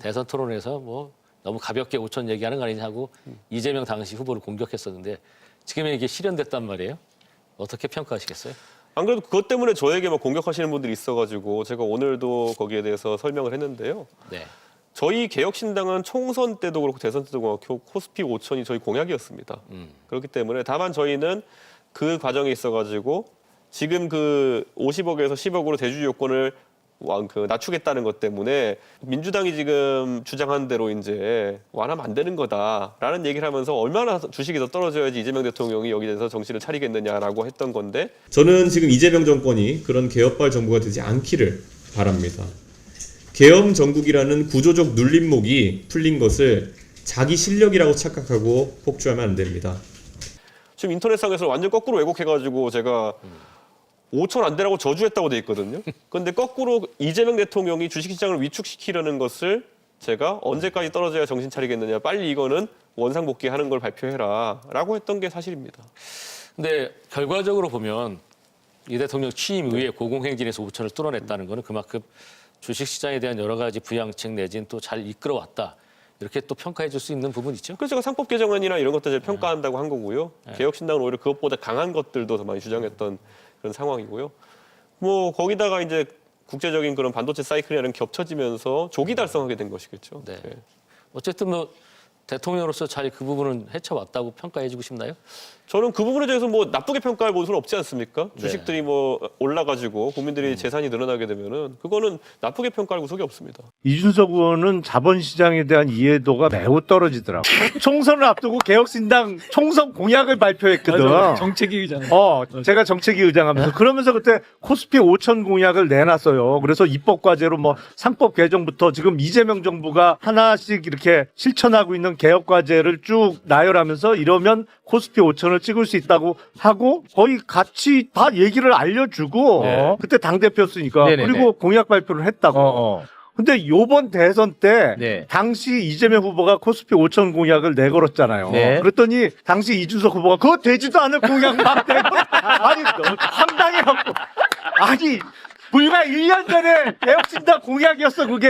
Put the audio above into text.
대선 토론에서 뭐 너무 가볍게 5천 얘기하는 거 아니냐 하고 이재명 당시 후보를 공격했었는데 지금 이게 실현됐단 말이에요. 어떻게 평가하시겠어요? 안 그래도 그것 때문에 저에게 막 공격하시는 분들이 있어가지고 제가 오늘도 거기에 대해서 설명을 했는데요. 네. 저희 개혁신당은 총선 때도 그렇고 대선 때도 그렇고 코스피 5천이 저희 공약이었습니다. 음. 그렇기 때문에 다만 저희는 그 과정에 있어가지고 지금 그 50억에서 10억으로 대주 요건을 완- 그 낮추겠다는 것 때문에 민주당이 지금 주장한 대로 이제 완하면 안 되는 거다라는 얘기를 하면서 얼마나 주식이 더 떨어져야지 이재명 대통령이 여기 대해서 정신을 차리겠느냐라고 했던 건데 저는 지금 이재명 정권이 그런 개혁발 정부가 되지 않기를 바랍니다. 계엄 정국이라는 구조적 눌림목이 풀린 것을 자기 실력이라고 착각하고 폭주하면 안 됩니다. 지금 인터넷상에서 완전 거꾸로 왜곡해가지고 제가 5천 안 되라고 저주했다고 돼 있거든요. 그런데 거꾸로 이재명 대통령이 주식시장을 위축시키려는 것을 제가 언제까지 떨어져야 정신 차리겠느냐. 빨리 이거는 원상복귀하는 걸 발표해라라고 했던 게 사실입니다. 근데 결과적으로 보면 이 대통령 취임 이후에 고공행진에서 5천을 뚫어냈다는 거는 그만큼 주식시장에 대한 여러 가지 부양책 내지는 또잘 이끌어왔다. 이렇게 또 평가해 줄 수 있는 부분 있죠. 그래서 제가 상법 개정안이나 이런 것들 을 평가한다고 한 거고요. 개혁신당은 오히려 그것보다 강한 것들도 더 많이 주장했던 그런 상황이고요. 뭐 거기다가 이제 국제적인 그런 반도체 사이클이라는 게 겹쳐지면서 조기 달성하게 된 것이겠죠. 네. 네. 어쨌든 뭐 대통령으로서 잘 그 부분은 헤쳐왔다고 평가해 주고 싶나요? 저는 그 부분에 대해서 뭐 나쁘게 평가할 모습은 없지 않습니까? 주식들이 뭐 올라가지고 국민들이 재산이 늘어나게 되면은 그거는 나쁘게 평가할 구석이 없습니다. 이준석 의원은 자본시장에 대한 이해도가 매우 떨어지더라고. 총선을 앞두고 개혁신당 총선 공약을 발표했거든. 정책위 의장. 어, 제가 정책위 의장하면서 그러면서 그때 코스피 5천 공약을 내놨어요. 그래서 입법 과제로 뭐 상법 개정부터 지금 이재명 정부가 하나씩 이렇게 실천하고 있는 개혁 과제를 쭉 나열하면서 이러면 코스피 5천을 찍을 수 있다고 하고 거의 같이 다 얘기를 알려주고 네. 그때 당 대표였으니까 네네네. 그리고 공약 발표를 했다고. 어, 어. 근데 요번 대선 때 네. 당시 이재명 후보가 코스피 5천 공약을 내걸었잖아요. 네. 그랬더니 당시 이준석 후보가 그거 되지도 않을 공약 막 내고 아니 황당해갖고 아니 불과 1년 전에 개혁신당 공약이었어 그게.